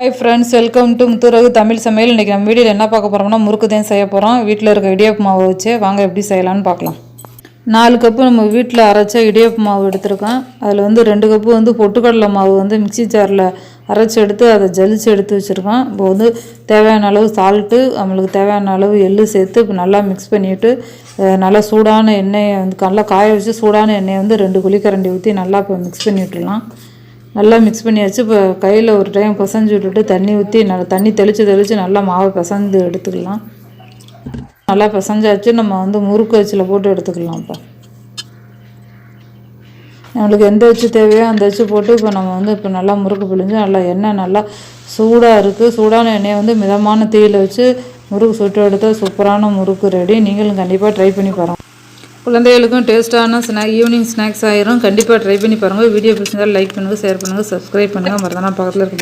Hi friends welcome to Muthuragu Tamil Samayal. இன்றைக்கி நம்ம வீடியோவில் என்ன பார்க்க போகிறோம்னா முறுக்கு தான் செய்ய போகிறோம் வீட்டில் இருக்க இடியப்பு மாவு வச்சு வாங்க எப்படி செய்யலாம்னு பார்க்கலாம். நாலு கப்பு நம்ம வீட்டில் அரைச்ச இடியப்பு மாவு எடுத்திருக்கோம். அதில் வந்து ரெண்டு கப்பு வந்து பொட்டுக்கடலை மாவு வந்து மிக்ஸி ஜாரில் அரைச்சி எடுத்து அதை ஜலிச்சு எடுத்து வச்சுருக்கோம். இப்போ வந்து தேவையான அளவு சால்ட்டு நம்மளுக்கு தேவையான அளவு எள்ளு சேர்த்து இப்போ நல்லா மிக்ஸ் பண்ணிவிட்டு நல்லா சூடான எண்ணெயை வந்து நல்லா காய வச்சு சூடான எண்ணெயை வந்து ரெண்டு குழிக்கரண்டி ஊற்றி நல்லா இப்போ மிக்ஸ் பண்ணி விட்டுடலாம் நல்லா மிக்ஸ் பண்ணியாச்சு. இப்போ கையில் ஒரு டைம் பிசைஞ்சு விட்டுட்டு தண்ணி ஊற்றி நல்லா தண்ணி தெளித்து தெளித்து நல்லா மாவை பசந்து எடுத்துக்கலாம். நல்லா பிசைஞ்சாச்சு. நம்ம வந்து முறுக்கு வச்சில் போட்டு எடுத்துக்கலாம் இப்போ நம்மளுக்கு எந்த அச்சு தேவையோ அந்த அச்சு போட்டு இப்போ நம்ம வந்து இப்போ நல்லா முறுக்கு பிழிஞ்சு நல்லா எண்ணெய் நல்லா சூடாக இருக்குது சூடான எண்ணெயை வந்து மிதமான தீயில் வச்சு முறுக்கு சுட்டு எடுத்தால் சூப்பரான முறுக்கு ரெடி. நீங்களும் கண்டிப்பாக ட்ரை பண்ணி பாருங்கள் குழந்தைகளுக்கும் டேஸ்ட்டான ஸ்நாக் ஈவினிங் ஸ்நாக்ஸ் ஆயிரும். கண்டிப்பாக ட்ரை பண்ணி பாருங்கள் வீடியோ பிடிச்சிருந்தால் லைக் பண்ணுங்கள் ஷேர் பண்ணுங்கள் சப்ஸ்கிரைப் பண்ணுங்கள் மறந்தானா பக்கத்தில் இருக்க